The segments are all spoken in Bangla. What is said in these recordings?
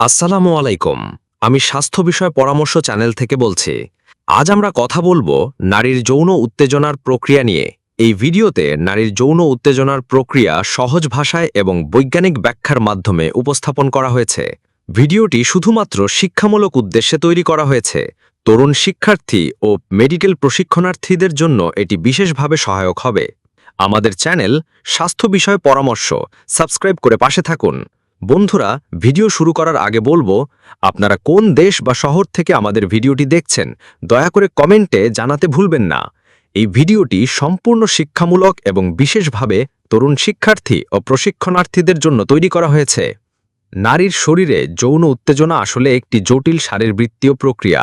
আসসালামু আলাইকুম। আমি স্বাস্থ্য বিষয় পরামর্শ চ্যানেল থেকে বলছি, আজ আমরা কথা বলব নারীর যৌন উত্তেজনার প্রক্রিয়া নিয়ে। এই ভিডিওতে নারীর যৌন উত্তেজনার প্রক্রিয়া সহজ ভাষায় এবং বৈজ্ঞানিক ব্যাখ্যার মাধ্যমে উপস্থাপন করা হয়েছে। ভিডিওটি শুধুমাত্র শিক্ষামূলক উদ্দেশ্যে তৈরি করা হয়েছে। তরুণ শিক্ষার্থী ও মেডিকেল প্রশিক্ষণার্থীদের জন্য এটি বিশেষভাবে সহায়ক হবে। আমাদের চ্যানেল স্বাস্থ্য বিষয় পরামর্শ সাবস্ক্রাইব করে পাশে থাকুন। বন্ধুরা, ভিডিও শুরু করার আগে বলব, আপনারা কোন দেশ বা শহর থেকে আমাদের ভিডিওটি দেখছেন, দয়া করে কমেন্টে জানাতে ভুলবেন না। এই ভিডিওটি সম্পূর্ণ শিক্ষামূলক এবং বিশেষভাবে তরুণ শিক্ষার্থী ও প্রশিক্ষণার্থীদের জন্য তৈরি করা হয়েছে। নারীর শরীরে যৌন উত্তেজনা আসলে একটি জটিল শারীরবৃত্তীয় প্রক্রিয়া।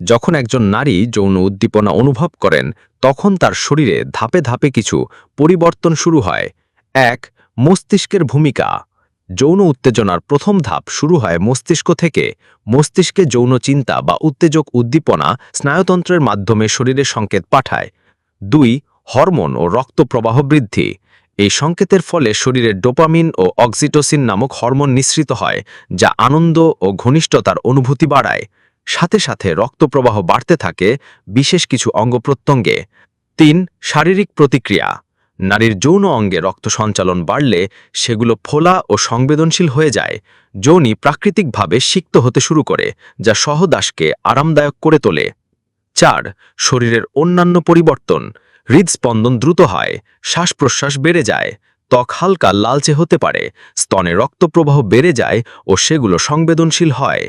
যখন একজন নারী যৌন উদ্দীপনা অনুভব করেন, তখন তার শরীরে ধাপে ধাপে কিছু পরিবর্তন শুরু হয়। এক, মস্তিষ্কের ভূমিকা। যৌন উত্তেজনার প্রথম ধাপ শুরু হয় মস্তিষ্ক থেকে। মস্তিষ্কে যৌন চিন্তা বা উত্তেজক উদ্দীপনা স্নায়ুতন্ত্রের মাধ্যমে শরীরে সংকেত পাঠায়। দুই, হরমোন ও রক্ত প্রবাহ বৃদ্ধি। এই সংকেতের ফলে শরীরে ডোপামিন ও অক্সিটোসিন নামক হরমোন নিঃসৃত হয়, যা আনন্দ ও ঘনিষ্ঠতার অনুভূতি বাড়ায়। সাথে সাথে রক্তপ্রবাহ বাড়তে থাকে, বিশেষ কিছু অঙ্গপ্রত্যঙ্গে তিন, শারীরিক প্রতিক্রিয়া। নারীর যৌন অঙ্গে রক্ত সঞ্চালন বাড়লে সেগুলো ফোলা ও সংবেদনশীল হয়ে যায়। যৌনি প্রাকৃতিকভাবে সিক্ত হতে শুরু করে, যা সহদাসকে আরামদায়ক করে তোলে। চার, শরীরের অন্যান্য পরিবর্তন। হৃদস্পন্দন দ্রুত হয় শ্বাস প্রশ্বাস বেড়ে যায়, ত্বক হালকা লালচে হতে পারে, স্তনে রক্তপ্রবাহ বেড়ে যায় ও সেগুলো সংবেদনশীল হয়।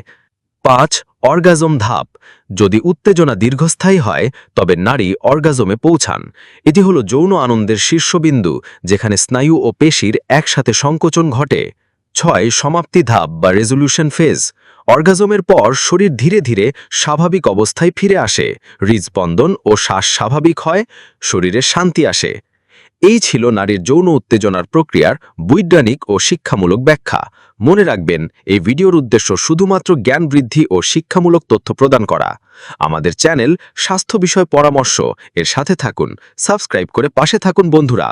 পাঁচ অর্গাজম ধাপ। যদি উত্তেজনা দীর্ঘস্থায়ী হয়, তবে নারী অর্গাজমে পৌঁছান। এটি হল যৌন আনন্দের শীর্ষবিন্দু, যেখানে স্নায়ু ও পেশির একসাথে সংকোচন ঘটে। ছয়, সমাপ্তি ধাপ বা রেজলিউশন ফেজ। অর্গাজমের পর শরীর ধীরে ধীরে স্বাভাবিক অবস্থায় ফিরে আসে। হৃদস্পন্দন ও শ্বাস স্বাভাবিক হয়, শরীরে শান্তি আসে। এই ছিল নারীর যৌন উত্তেজনার প্রক্রিয়ার বৈজ্ঞানিক ও শিক্ষামূলক ব্যাখ্যা। মনে রাখবেন, এই ভিডিওর উদ্দেশ্য শুধুমাত্র জ্ঞান বৃদ্ধি ও শিক্ষামূলক তথ্য প্রদান করা। আমাদের চ্যানেল স্বাস্থ্য বিষয় পরামর্শ, এর সাথে থাকুন, সাবস্ক্রাইব করে পাশে থাকুন বন্ধুরা।